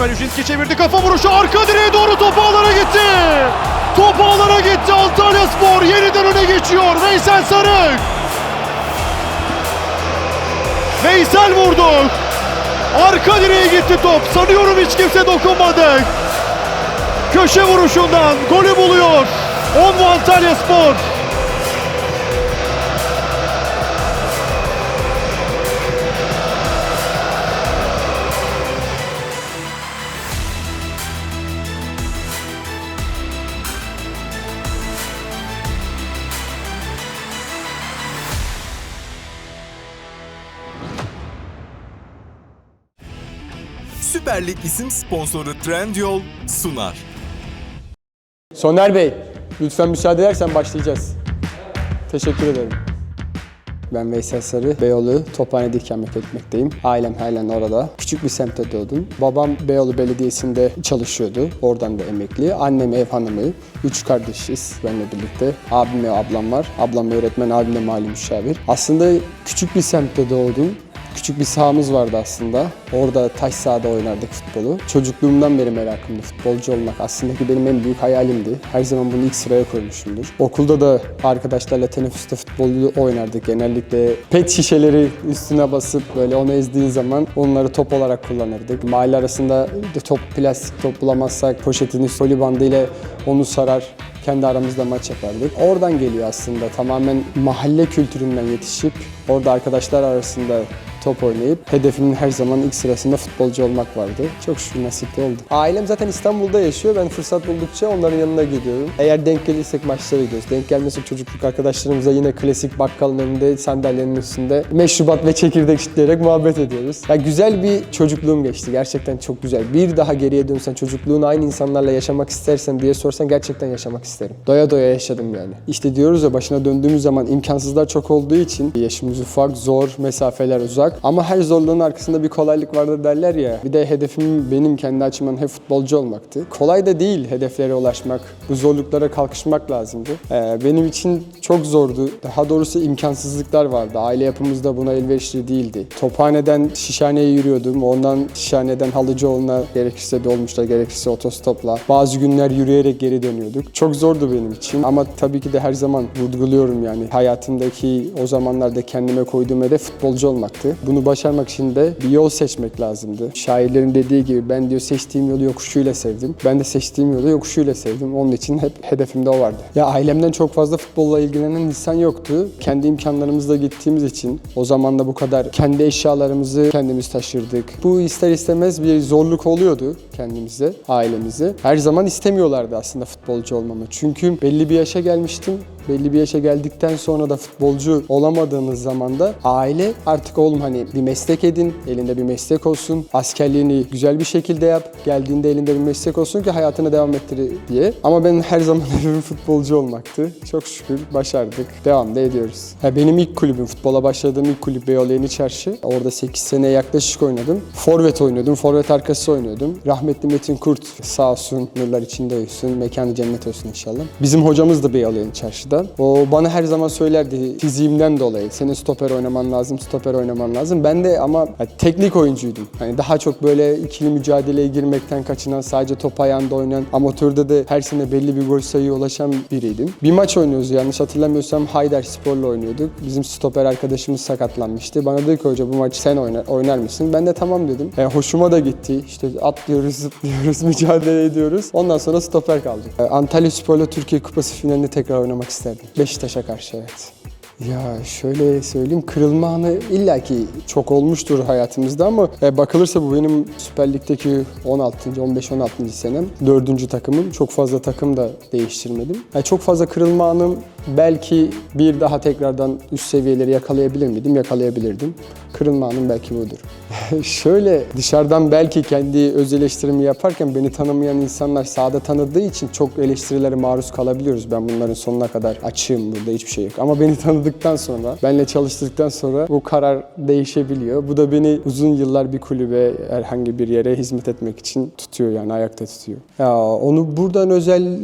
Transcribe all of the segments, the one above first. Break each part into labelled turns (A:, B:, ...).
A: Kaluzinski çevirdi kafa vuruşu. Arka direğe doğru top ağlara gitti. Top ağlara gitti. Antalya Spor yeniden öne geçiyor. Veysel Sarık. Veysel vurdu. Arka direğe gitti top. Sanıyorum hiç kimse dokunmadı. Köşe vuruşundan golü buluyor. 10 Antalya Spor.
B: Süper Lig isim sponsoru Trendyol sunar.
C: Soner Bey, lütfen müsaade edersen başlayacağız. Teşekkür ederim. Ben Veysel Sarı, Beyoğlu Tophane'de ikamet etmekteyim. Ailem halen orada. Küçük bir semtte doğdum. Babam Beyoğlu Belediyesi'nde çalışıyordu. Oradan da emekli. Annem ev hanımı. Üç kardeşiz benimle birlikte. Abim ve ablam var. Ablam öğretmen, abim de mali müşavir. Aslında küçük bir semtte doğdum. Küçük bir sahamız vardı aslında. Orada taş sahada oynardık futbolu. Çocukluğumdan beri merakımdı futbolcu olmak. Aslında ki benim en büyük hayalimdi. Her zaman bunu ilk sıraya koymuşumdur. Okulda da arkadaşlarla teneffüste futbolu oynardık. Genellikle pet şişeleri üstüne basıp böyle onu ezdiğin zaman onları top olarak kullanırdık. Mahalle arasında top, plastik top bulamazsak poşetin üst voli bandı ile onu sarar kendi aramızda maç yapardık. Oradan geliyor aslında tamamen mahalle kültüründen yetişip orada arkadaşlar arasında top oynayıp hedefimin her zaman ilk sırasında futbolcu olmak vardı. Çok şükür nasip de oldu. Ailem zaten İstanbul'da yaşıyor. Ben fırsat buldukça onların yanına gidiyorum. Eğer denk gelirsek maçlara gidiyoruz. Denk gelmezsek çocukluk arkadaşlarımıza yine klasik bakkalın önünde sandalyenin üstünde meşrubat ve çekirdek çitleyerek muhabbet ediyoruz. Ya güzel bir çocukluğum geçti. Gerçekten çok güzel. Bir daha geriye dönsen çocukluğunu aynı insanlarla yaşamak istersen diye sorsan gerçekten yaşamak isterim. Doya doya yaşadım yani. İşte diyoruz ya başına döndüğümüz zaman imkansızlar çok olduğu için yaşımız ufak, zor, mesafeler uzak. Ama her zorluğun arkasında bir kolaylık vardır derler ya. Bir de hedefim benim kendi açımdan hep futbolcu olmaktı. Kolay da değil hedeflere ulaşmak. Bu zorluklara kalkışmak lazımdı. Ee, benim için çok zordu. Daha doğrusu imkansızlıklar vardı. Aile yapımızda buna elverişli değildi. Tophane'den Şişhane'ye yürüyordum. Ondan Şişhane'den Halıcıoğlu'na gerekirse dolmuşla gerekirse otostopla. Bazı günler yürüyerek geri dönüyorduk. Çok zordu benim için ama tabii ki de her zaman vurguluyorum yani. Hayatımdaki o zamanlarda kendime koyduğum hedef futbolcu olmaktı. Bunu başarmak için de bir yol seçmek lazımdı. Şairlerin dediği gibi ben diyor seçtiğim yolu yokuşuyla sevdim. Ben de seçtiğim yolu yokuşuyla sevdim. Onun için hep hedefimde o vardı. Ya ailemden çok fazla futbolla ilgilenen insan yoktu. Kendi imkanlarımızla gittiğimiz için o zaman da bu kadar kendi eşyalarımızı kendimiz taşırdık. Bu ister istemez bir zorluk oluyordu kendimize, ailemize. Her zaman istemiyorlardı aslında futbolcu olmamı. Çünkü belli bir yaşa gelmiştim belli bir yaşa geldikten sonra da futbolcu olamadığınız zaman da aile artık oğlum hani bir meslek edin, elinde bir meslek olsun, askerliğini güzel bir şekilde yap, geldiğinde elinde bir meslek olsun ki hayatını devam ettir diye. Ama ben her zaman hedefim futbolcu olmaktı. Çok şükür başardık. Devam da ediyoruz. Ha, benim ilk kulübüm, futbola başladığım ilk kulüp Beyoğlu Yeni Çarşı. Orada 8 sene yaklaşık oynadım. Forvet oynuyordum, forvet arkası oynuyordum. Rahmetli Metin Kurt sağ olsun, nurlar içinde uyusun, mekanı cennet olsun inşallah. Bizim hocamız da Beyoğlu Yeni Çarşı'dan. O bana her zaman söylerdi fiziğimden dolayı. Senin stoper oynaman lazım, stoper oynaman lazım. Ben de ama ya, teknik oyuncuydum. Hani daha çok böyle ikili mücadeleye girmekten kaçınan, sadece top ayağında oynayan, amatörde de her sene belli bir gol sayıya ulaşan biriydim. Bir maç oynuyoruz yanlış hatırlamıyorsam Haydar Spor'la oynuyorduk. Bizim stoper arkadaşımız sakatlanmıştı. Bana dedi ki hoca bu maçı sen oynar, oynar mısın? Ben de tamam dedim. E, hoşuma da gitti. İşte atlıyoruz, zıplıyoruz, mücadele ediyoruz. Ondan sonra stoper kaldık. E, Antalya Spor'la Türkiye Kupası finalinde tekrar oynamak isterdim. Beşiktaş'a karşı evet. Ya şöyle söyleyeyim kırılma anı illaki çok olmuştur hayatımızda ama e, bakılırsa bu benim Süper Lig'deki 16. 15-16. senem. 4. takımım. Çok fazla takım da değiştirmedim. Yani çok fazla kırılma anım belki bir daha tekrardan üst seviyeleri yakalayabilir miydim? Yakalayabilirdim. Kırılma anım belki budur. şöyle dışarıdan belki kendi öz eleştirimi yaparken beni tanımayan insanlar sahada tanıdığı için çok eleştirilere maruz kalabiliyoruz. Ben bunların sonuna kadar açığım burada hiçbir şey yok. Ama beni tanıdıktan sonra, benle çalıştıktan sonra bu karar değişebiliyor. Bu da beni uzun yıllar bir kulübe, herhangi bir yere hizmet etmek için tutuyor yani ayakta tutuyor. Ya onu buradan özel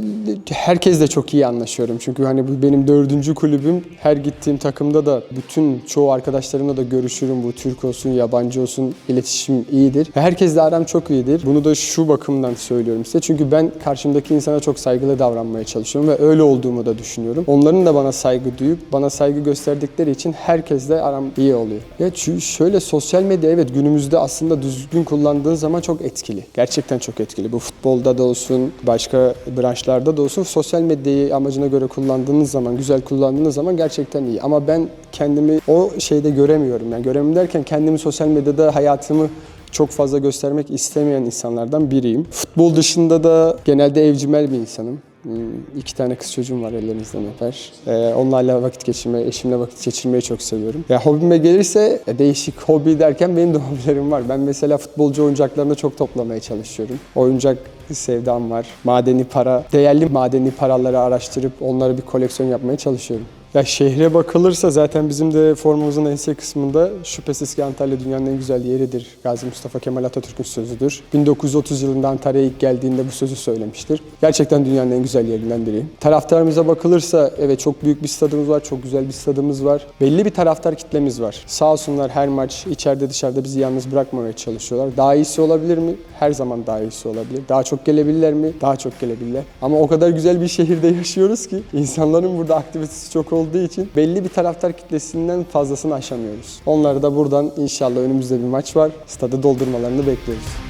C: herkesle çok iyi anlaşıyorum. Çünkü hani bu benim dördüncü kulübüm. Her gittiğim takımda da bütün çoğu arkadaşlarımla da görüşürüm. Bu Türk olsun, yabancı olsun iletişim iyidir. Herkesle aram çok iyidir. Bunu da şu bakımdan söylüyorum size. Çünkü ben karşımdaki insana çok saygılı davranmaya çalışıyorum ve öyle olduğumu da düşünüyorum. Onların da bana saygı duyup bana saygı gösterdikleri için herkesle aram iyi oluyor. Ya çünkü şöyle sosyal medya evet günümüzde aslında düzgün kullandığın zaman çok etkili. Gerçekten çok etkili. Bu futbolda da olsun, başka branşlarda da olsun sosyal medyayı amacına göre kullandığınız zaman, güzel kullandığınız zaman gerçekten iyi. Ama ben kendimi o şeyde göremiyorum. Yani göremiyorum derken kendimi sosyal medyada hayatımı çok fazla göstermek istemeyen insanlardan biriyim. Futbol dışında da genelde evcimel bir insanım. Hmm, İki tane kız çocuğum var ellerinizden öper. Ee, onlarla vakit geçirmeyi, eşimle vakit geçirmeyi çok seviyorum. Ya hobime gelirse e, değişik hobi derken benim de hobilerim var. Ben mesela futbolcu oyuncaklarını çok toplamaya çalışıyorum. Oyuncak sevdam var. Madeni para, değerli madeni paraları araştırıp onları bir koleksiyon yapmaya çalışıyorum. Ya şehre bakılırsa zaten bizim de formamızın ense kısmında şüphesiz ki Antalya dünyanın en güzel yeridir. Gazi Mustafa Kemal Atatürk'ün sözüdür. 1930 yılında Antalya'ya ilk geldiğinde bu sözü söylemiştir. Gerçekten dünyanın en güzel yerinden biri. Taraftarımıza bakılırsa evet çok büyük bir stadımız var, çok güzel bir stadımız var. Belli bir taraftar kitlemiz var. Sağ olsunlar her maç içeride dışarıda bizi yalnız bırakmamaya çalışıyorlar. Daha iyisi olabilir mi? Her zaman daha iyisi olabilir. Daha çok gelebilirler mi? Daha çok gelebilirler. Ama o kadar güzel bir şehirde yaşıyoruz ki insanların burada aktivitesi çok olduğu için belli bir taraftar kitlesinden fazlasını aşamıyoruz. Onları da buradan inşallah önümüzde bir maç var. Stadı doldurmalarını bekliyoruz.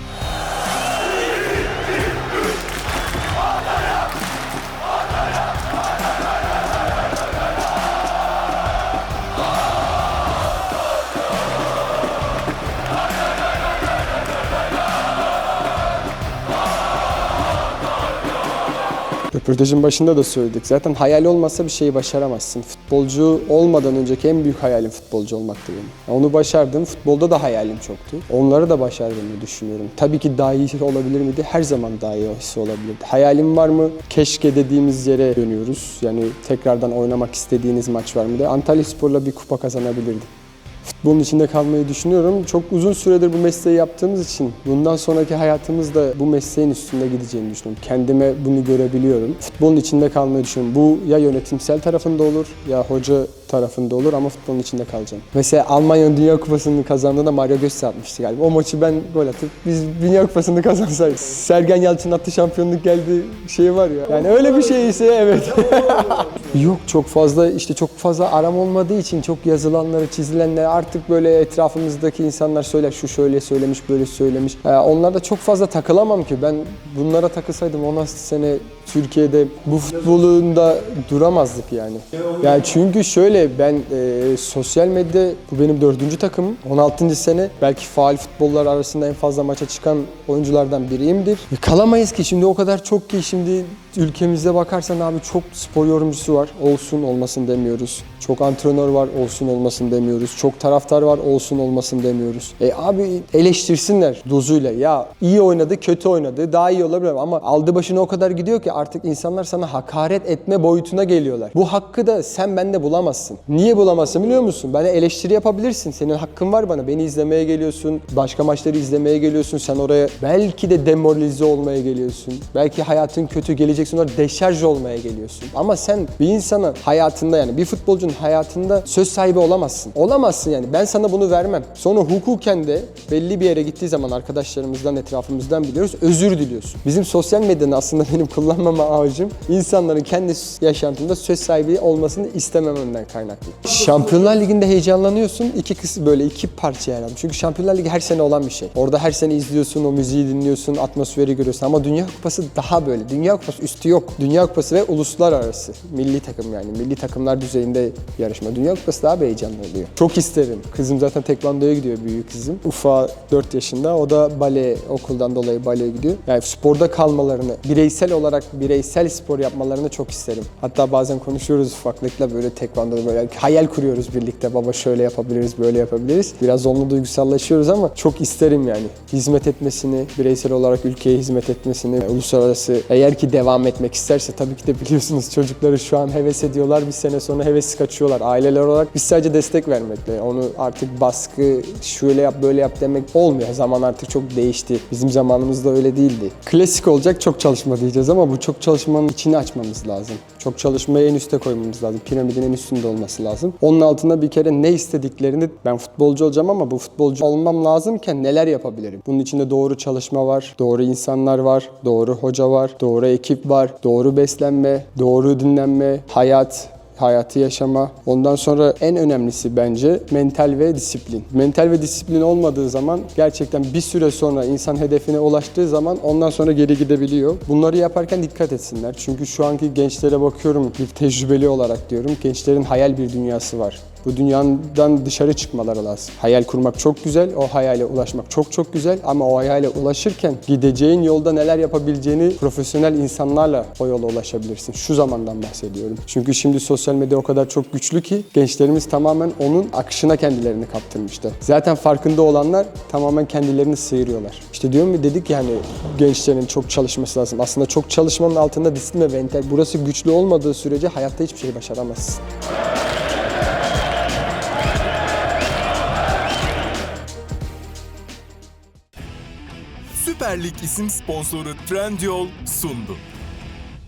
C: Röportajın başında da söyledik. Zaten hayal olmasa bir şeyi başaramazsın. Futbolcu olmadan önceki en büyük hayalim futbolcu olmaktı benim. Onu başardım. Futbolda da hayalim çoktu. Onları da başardığımı düşünüyorum. Tabii ki daha iyi olabilir miydi? Her zaman daha iyisi olabilirdi. Hayalim var mı? Keşke dediğimiz yere dönüyoruz. Yani tekrardan oynamak istediğiniz maç var mı diye. Antalya Spor'la bir kupa kazanabilirdik. Futbolun içinde kalmayı düşünüyorum. Çok uzun süredir bu mesleği yaptığımız için bundan sonraki hayatımızda bu mesleğin üstünde gideceğini düşünüyorum. Kendime bunu görebiliyorum. Futbolun içinde kalmayı düşünüyorum. Bu ya yönetimsel tarafında olur ya hoca tarafında olur ama futbolun içinde kalacağım. Mesela Almanya'nın Dünya Kupası'nı kazandığında Mario Götze atmıştı galiba. O maçı ben gol atıp biz Dünya Kupası'nı kazansaydık. Sergen Yalçın attı şampiyonluk geldi şey var ya. Yani öyle bir şey ise evet. Yok çok fazla işte çok fazla aram olmadığı için çok yazılanları çizilenleri artık böyle etrafımızdaki insanlar söyler şu şöyle söylemiş böyle söylemiş. Ee, onlarda çok fazla takılamam ki ben bunlara takılsaydım 16 sene Türkiye'de bu futbolun da duramazdık yani. Yani çünkü şöyle ben e, sosyal medya bu benim dördüncü takımım. 16. sene belki faal futbollar arasında en fazla maça çıkan oyunculardan biriyimdir. Ve kalamayız ki şimdi o kadar çok ki şimdi ülkemizde bakarsan abi çok spor yorumcusu var. Olsun olmasın demiyoruz. Çok antrenör var olsun olmasın demiyoruz. Çok taraftar var olsun olmasın demiyoruz. E abi eleştirsinler dozuyla. Ya iyi oynadı, kötü oynadı, daha iyi olabilir ama aldı başına o kadar gidiyor ki artık insanlar sana hakaret etme boyutuna geliyorlar. Bu hakkı da sen bende bulamazsın. Niye bulamazsın biliyor musun? Bana eleştiri yapabilirsin. Senin hakkın var bana. Beni izlemeye geliyorsun. Başka maçları izlemeye geliyorsun. Sen oraya belki de demoralize olmaya geliyorsun. Belki hayatın kötü geleceksin oraya deşarj olmaya geliyorsun. Ama sen bir insanın hayatında yani bir futbolcunun hayatında söz sahibi olamazsın. Olamazsın yani. Ben sana bunu vermem. Sonra hukuken de belli bir yere gittiği zaman arkadaşlarımızdan, etrafımızdan biliyoruz. Özür diliyorsun. Bizim sosyal medyanın aslında benim kullanmama amacım insanların kendi yaşantında söz sahibi olmasını istemememden kaynaklı. Şampiyonlar Ligi'nde heyecanlanıyorsun. İki kısım böyle iki parça alıyor. Çünkü Şampiyonlar Ligi her sene olan bir şey. Orada her sene izliyorsun, o müziği dinliyorsun, atmosferi görüyorsun. Ama Dünya Kupası daha böyle. Dünya Kupası üstü yok. Dünya Kupası ve uluslararası. Milli takım yani. Milli takımlar düzeyinde yarışma. Dünya Kupası daha bir heyecanlı oluyor. Çok isterim. Kızım zaten tekvandoya gidiyor büyük kızım. Ufa 4 yaşında. O da bale okuldan dolayı baleye gidiyor. Yani sporda kalmalarını, bireysel olarak bireysel spor yapmalarını çok isterim. Hatta bazen konuşuyoruz ufaklıkla böyle tekvandoda böyle hayal kuruyoruz birlikte. Baba şöyle yapabiliriz, böyle yapabiliriz. Biraz onunla duygusallaşıyoruz ama çok isterim yani. Hizmet etmesini, bireysel olarak ülkeye hizmet etmesini, uluslararası eğer ki devam etmek isterse tabii ki de biliyorsunuz çocukları şu an heves ediyorlar bir sene sonra hevesi kaçıyorlar. Aileler olarak biz sadece destek vermekle. Onu artık baskı şöyle yap böyle yap demek olmuyor. Zaman artık çok değişti. Bizim zamanımızda öyle değildi. Klasik olacak çok çalışma diyeceğiz ama bu çok çalışmanın içini açmamız lazım. Çok çalışmayı en üste koymamız lazım. Piramidin en üstünde olması lazım. Onun altında bir kere ne istediklerini ben futbolcu olacağım ama bu futbolcu olmam lazımken neler yapabilirim? Bunun içinde doğru çalışma var, doğru insanlar var, doğru hoca var, doğru ekip var, doğru beslenme, doğru dinlenme, hayat, hayatı yaşama. Ondan sonra en önemlisi bence mental ve disiplin. Mental ve disiplin olmadığı zaman gerçekten bir süre sonra insan hedefine ulaştığı zaman ondan sonra geri gidebiliyor. Bunları yaparken dikkat etsinler. Çünkü şu anki gençlere bakıyorum bir tecrübeli olarak diyorum. Gençlerin hayal bir dünyası var. Bu dünyadan dışarı çıkmaları lazım. Hayal kurmak çok güzel, o hayale ulaşmak çok çok güzel ama o hayale ulaşırken gideceğin yolda neler yapabileceğini profesyonel insanlarla o yola ulaşabilirsin. Şu zamandan bahsediyorum. Çünkü şimdi sosyal medya o kadar çok güçlü ki gençlerimiz tamamen onun akışına kendilerini kaptırmışlar. Zaten farkında olanlar tamamen kendilerini sıyırıyorlar. İşte diyorum ya dedik yani gençlerin çok çalışması lazım. Aslında çok çalışmanın altında disiplin ve mental. Burası güçlü olmadığı sürece hayatta hiçbir şey başaramazsın.
B: Süper Lig isim sponsoru Trendyol sundu.